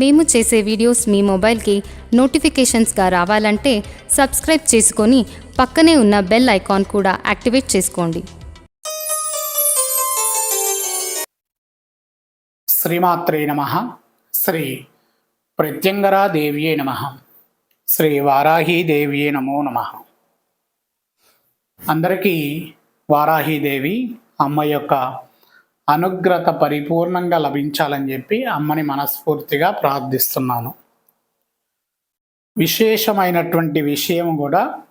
మేము చేసే వీడియోస్ మీ మొబైల్కి నోటిఫికేషన్స్గా రావాలంటే సబ్స్క్రైబ్ చేసుకొని పక్కనే ఉన్న బెల్ ఐకాన్ కూడా యాక్టివేట్ చేసుకోండి. శ్రీమాత్రే నమ. శ్రీ ప్రత్యంగరా దేవ్యే నమ. శ్రీ వారాహి దేవ్యే నమో నమ. అందరికీ వారాహీదేవి అమ్మ యొక్క అనుగ్రత పరిపూర్ణంగా లభించాలని చెప్పి అమ్మని మనస్ఫూర్తిగా ప్రార్థిస్తున్నాను. విశేషమైనటువంటి విషయం కూడా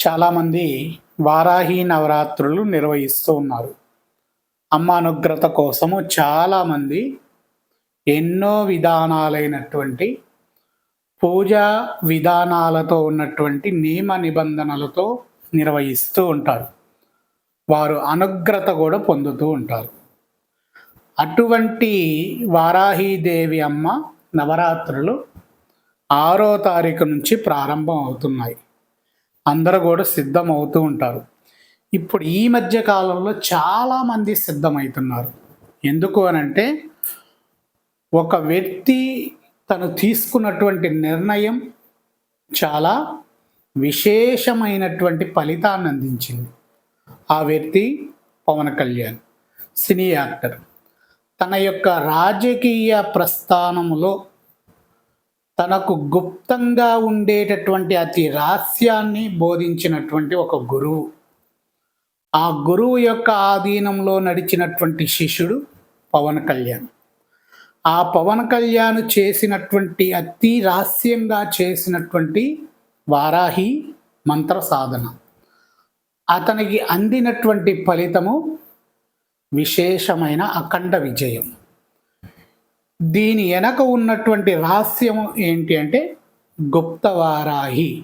చాలామంది వారాహి నవరాత్రులు నిర్వహిస్తూ ఉన్నారు. అమ్మ అనుగ్రత కోసము చాలామంది ఎన్నో విధానాలైనటువంటి పూజా విధానాలతో ఉన్నటువంటి నియమ నిబంధనలతో నిర్వహిస్తూ ఉంటారు. వారు అనుగ్రత కూడా పొందుతూ ఉంటారు. అటువంటి వారాహీదేవి అమ్మ నవరాత్రులు ఆరో తారీఖు నుంచి ప్రారంభం అవుతున్నాయి. అందరూ కూడా సిద్ధం అవుతూ ఉంటారు. ఇప్పుడు ఈ మధ్య కాలంలో చాలామంది సిద్ధమవుతున్నారు. ఎందుకు అనంటే ఒక వ్యక్తి తను తీసుకున్నటువంటి నిర్ణయం చాలా విశేషమైనటువంటి ఫలితాన్ని అందించింది. ఆ వ్యక్తి పవన్ కళ్యాణ్ సినీ యాక్టర్. తన యొక్క రాజకీయ ప్రస్థానములో తనకు గుప్తంగా ఉండేటటువంటి అతి రహస్యాన్ని బోధించినటువంటి ఒక గురువు. ఆ గురువు యొక్క ఆధీనంలో నడిచినటువంటి శిష్యుడు పవన్ కళ్యాణ్. ఆ పవన్ కళ్యాణ్ చేసినటువంటి అతి రహస్యంగా చేసినటువంటి వారాహి మంత్ర సాధన. అతనికి అందినటువంటి ఫలితము విశేషమైన అఖండ విజయం. దీని వెనక ఉన్నటువంటి రహస్యము ఏంటి అంటే గుప్త వారాహి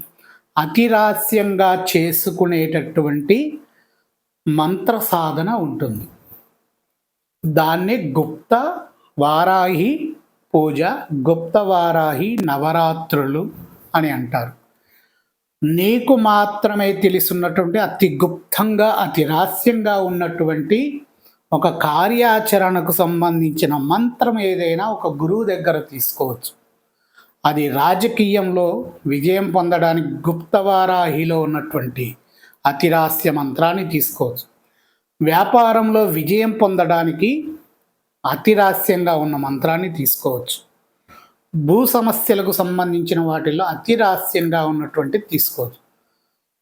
అతి రహస్యంగా చేసుకునేటటువంటి మంత్ర సాధన ఉంటుంది. దాన్ని గుప్త వారాహి పూజ గుప్త వారాహి నవరాత్రులు అని అంటారు. నీకు మాత్రమే తెలుసున్నటువంటి అతి గుప్తంగా అతి రహస్యంగా ఉన్నటువంటి ఒక కార్యాచరణకు సంబంధించిన మంత్రం ఏదైనా ఒక గురువు దగ్గర తీసుకోవచ్చు. అది రాజకీయంలో విజయం పొందడానికి గుప్తవారాహిలో ఉన్నటువంటి అతిరాస్య మంత్రాన్ని తీసుకోవచ్చు. వ్యాపారంలో విజయం పొందడానికి అతిరాస్యంగా ఉన్న మంత్రాన్ని తీసుకోవచ్చు. భూ సమస్యలకు సంబంధించిన వాటిల్లో అతిరాస్యంగా ఉన్నటువంటి తీసుకోవచ్చు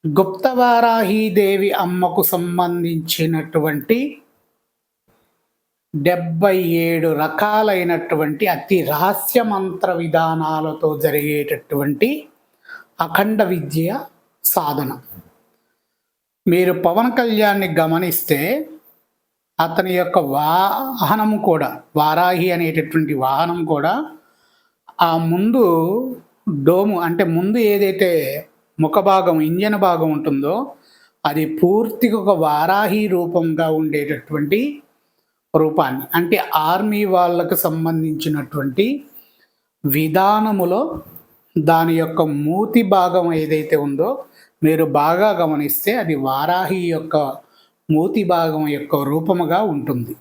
గుప్తవారాహీదేవి అమ్మకు సంబంధించినటువంటి డెబ్బై ఏడు రకాలైనటువంటి అతి రహస్య మంత్ర విధానాలతో జరిగేటటువంటి అఖండ విద్య సాధన. మీరు పవన్ కళ్యాణ్ని గమనిస్తే అతని యొక్క వాహనం కూడా వారాహి అనేటటువంటి వాహనం కూడా ఆ ముందు డోము అంటే ముందు ఏదైతే ముఖ భాగం ఇంజన్ భాగం ఉంటుందో అది పూర్తిగా ఒక వారాహి రూపంగా ఉండేటటువంటి రూపాన్ని. అంటే ఆర్మీ వాళ్ళకు సంబంధించినటువంటి విధానములో దాని యొక్క మూతి భాగం ఏదైతే ఉందో మీరు బాగా గమనిస్తే అది వారాహి యొక్క మూతి భాగం యొక్క రూపముగా ఉంటుంది.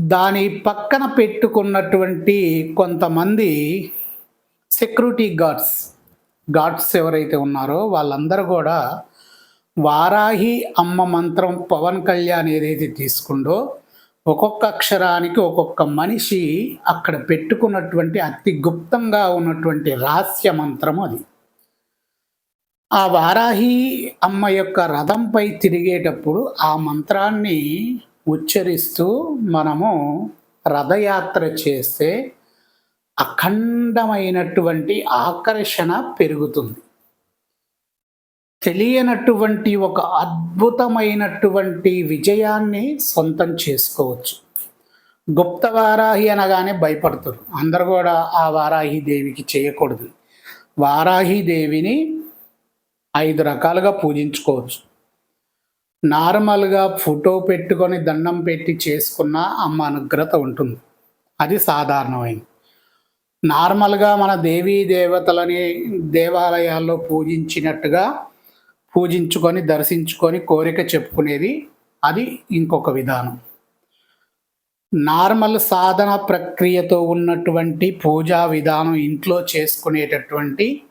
దాని పక్కన పెట్టుకున్నటువంటి కొంతమంది సెక్యూరిటీ గార్డ్స్. గార్డ్స్ ఎవరైతే ఉన్నారో వాళ్ళందరూ కూడా వారాహి అమ్మ మంత్రం పవన్ కళ్యాణ్ ఏదైతే తీసుకుందో ఒక్కొక్క అక్షరానికి ఒక్కొక్క మనిషి అక్కడ పెట్టుకున్నటువంటి అతి గుప్తంగా ఉన్నటువంటి రహస్య మంత్రం అది. ఆ వారాహి అమ్మ యొక్క రథంపై తిరిగేటప్పుడు ఆ మంత్రాన్ని ఉచ్చరిస్తూ మనము రథయాత్ర చేస్తే అఖండమైనటువంటి ఆకర్షణ పెరుగుతుంది. తెలియనటువంటి ఒక అద్భుతమైనటువంటి విజయాన్ని సొంతం చేసుకోవచ్చు. గుప్త వారాహి అనగానే భయపడతారు. అందరు కూడా ఆ వారాహి దేవికి చేయకూడదు. వారాహి దేవిని ఐదు రకాలుగా పూజించుకోవచ్చు. నార్మల్గా ఫోటో పెట్టుకొని దండం పెట్టి చేసుకున్న అమ్మ అనుగ్రత ఉంటుంది. అది సాధారణమైంది. నార్మల్గా మన దేవీ దేవతలని దేవాలయాల్లో పూజించినట్టుగా పూజించుకొని దర్శించుకొని కోరిక చెప్పుకునేది అది ఇంకొక విధానం. నార్మల్ సాధన ప్రక్రియతో ఉన్నటువంటి పూజా విధానం ఇంట్లో చేసుకునేటటువంటి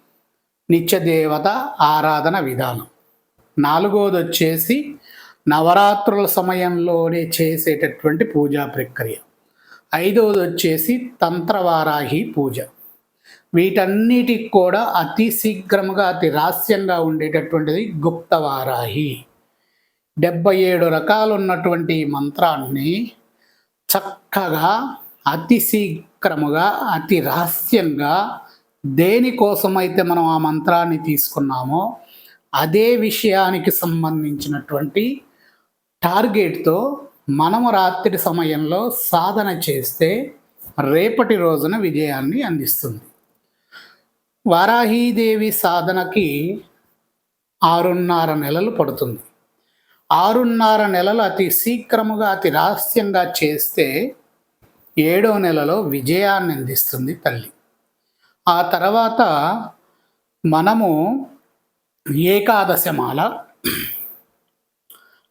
నిత్యదేవత ఆరాధన విధానం. నాలుగోది వచ్చేసి నవరాత్రుల సమయంలోనే చేసేటటువంటి పూజా ప్రక్రియ. ఐదవది వచ్చేసి తంత్రవారాహి పూజ. వీటన్నిటికి కూడా అతి శీఘ్రముగా అతి రహస్యంగా ఉండేటటువంటిది గుప్తవారాహి. డెబ్బై ఏడు రకాలు ఉన్నటువంటి ఈ మంత్రాన్ని చక్కగా అతి శీఘ్రముగా అతి రహస్యంగా దేనికోసమైతే మనం ఆ మంత్రాన్ని తీసుకున్నామో అదే విషయానికి సంబంధించినటువంటి టార్గెట్తో మనము రాత్రి సమయంలో సాధన చేస్తే రేపటి రోజున విజయాన్ని అందిస్తుంది. వారాహీదేవి సాధనకి ఆరున్నర నెలలు పడుతుంది. ఆరున్నర నెలలు అతి శీఘ్రముగా అతి రహస్యంగా చేస్తే ఏడో నెలలో విజయాన్ని అందిస్తుంది తల్లి. ఆ తర్వాత మనము ఏకాదశమాల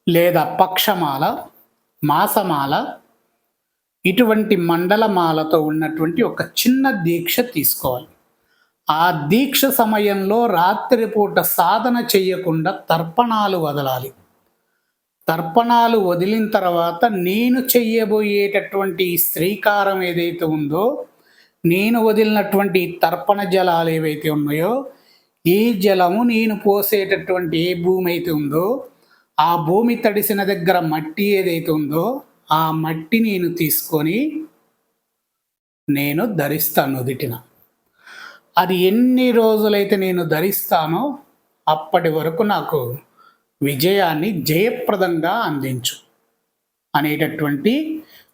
లేదా పక్షమాల మాసమాల ఇటువంటి మండలమాలతో ఉన్నటువంటి ఒక చిన్న దీక్ష తీసుకోవాలి. ఆ దీక్ష సమయంలో రాత్రిపూట సాధన చేయకుండా తర్పణాలు వదలాలి. తర్పణాలు వదిలిన తర్వాత నేను చెయ్యబోయేటటువంటి శ్రీకారం ఏదైతే ఉందో నేను వదిలినటువంటి తర్పణ జలాలు ఏవైతే ఉన్నాయో ఈ జలము నేను పోసేటటువంటి ఏ భూమి అయితే ఉందో ఆ భూమి తడిసిన దగ్గర మట్టి ఏదైతే ఉందో ఆ మట్టి నేను తీసుకొని నేను ధరిస్తాను నుదిటిన అది ఎన్ని రోజులైతే నేను ధరిస్తానో అప్పటి వరకు నాకు విజయాన్ని జయప్రదంగా అందించు అనేటటువంటి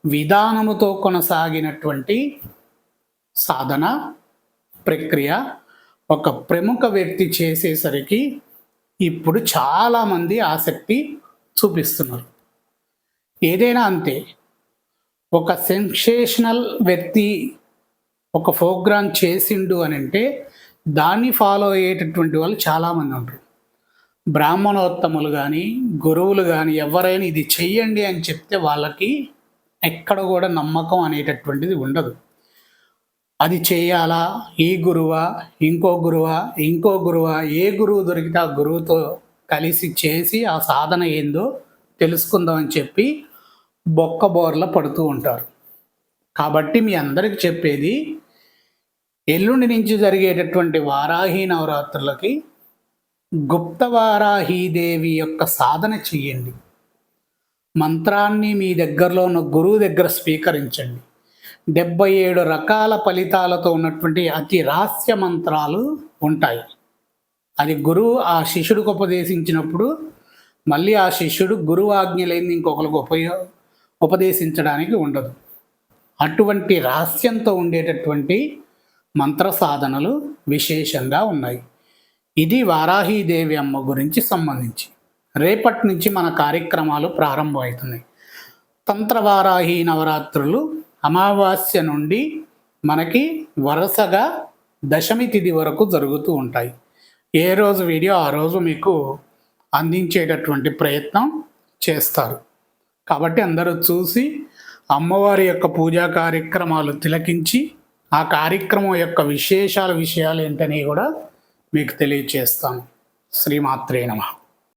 విధానముతో కొనసాగినటువంటి సాధన ప్రక్రియ ఒక ప్రముఖ వ్యక్తి చేసేసరికి ఇప్పుడు చాలామంది ఆసక్తి చూపిస్తున్నారు. ఏదైనా అంతే ఒక సెన్సేషనల్ వ్యక్తి ఒక ప్రోగ్రామ్ చేసిండు అని అంటే దాన్ని ఫాలో అయ్యేటటువంటి వాళ్ళు చాలామంది ఉంటారు. బ్రాహ్మణోత్తములు కానీ గురువులు కానీ ఎవరైనా ఇది చెయ్యండి అని చెప్తే వాళ్ళకి ఎక్కడ కూడా నమ్మకం అనేటటువంటిది ఉండదు. అది చేయాలా? ఈ గురువా? ఇంకో గురువా? ఇంకో గురువా? ఏ గురువు దొరికితే ఆ గురువుతో కలిసి చేసి ఆ సాధన ఏందో తెలుసుకుందామని చెప్పి బొక్క బోర్ల పడుతూ ఉంటారు. కాబట్టి మీ అందరికి చెప్పేది ఎల్లుండి నుంచి జరిగేటటువంటి వారాహి నవరాత్రులకి గుప్త వారాహీదేవి యొక్క సాధన చెయ్యండి మంత్రాన్ని మీ దగ్గరలో ఉన్న గురువు దగ్గర స్వీకరించండి. డెబ్బై ఏడు రకాల ఫలితాలతో ఉన్నటువంటి అతి రహస్య మంత్రాలు ఉంటాయి. అది గురువు ఆ శిష్యుడికి ఉపదేశించినప్పుడు మళ్ళీ ఆ శిష్యుడు గురువు ఆజ్ఞలైంది ఇంకొకరికి ఉపయో ఉపదేశించడానికి ఉండదు. అటువంటి రహస్యంతో ఉండేటటువంటి మంత్ర సాధనలు విశేషంగా ఉన్నాయి. ఇది వారాహీదేవి అమ్మ గురించి సంబంధించి. రేపటి నుంచి మన కార్యక్రమాలు ప్రారంభమవుతున్నాయి. తంత్రవారాహి నవరాత్రులు అమావాస్య నుండి మనకి వరుసగా దశమి తిథి వరకు జరుగుతూ ఉంటాయి. ఏ రోజు వీడియో ఆ రోజు మీకు అందించేటటువంటి ప్రయత్నం చేస్తారు. కాబట్టి అందరూ చూసి అమ్మవారి యొక్క పూజా కార్యక్రమాలు తిలకించి ఆ కార్యక్రమం యొక్క విశేషాల విషయాలు ఏంటని కూడా మీకు తెలియచేస్తాను. శ్రీమాత్రే నమ.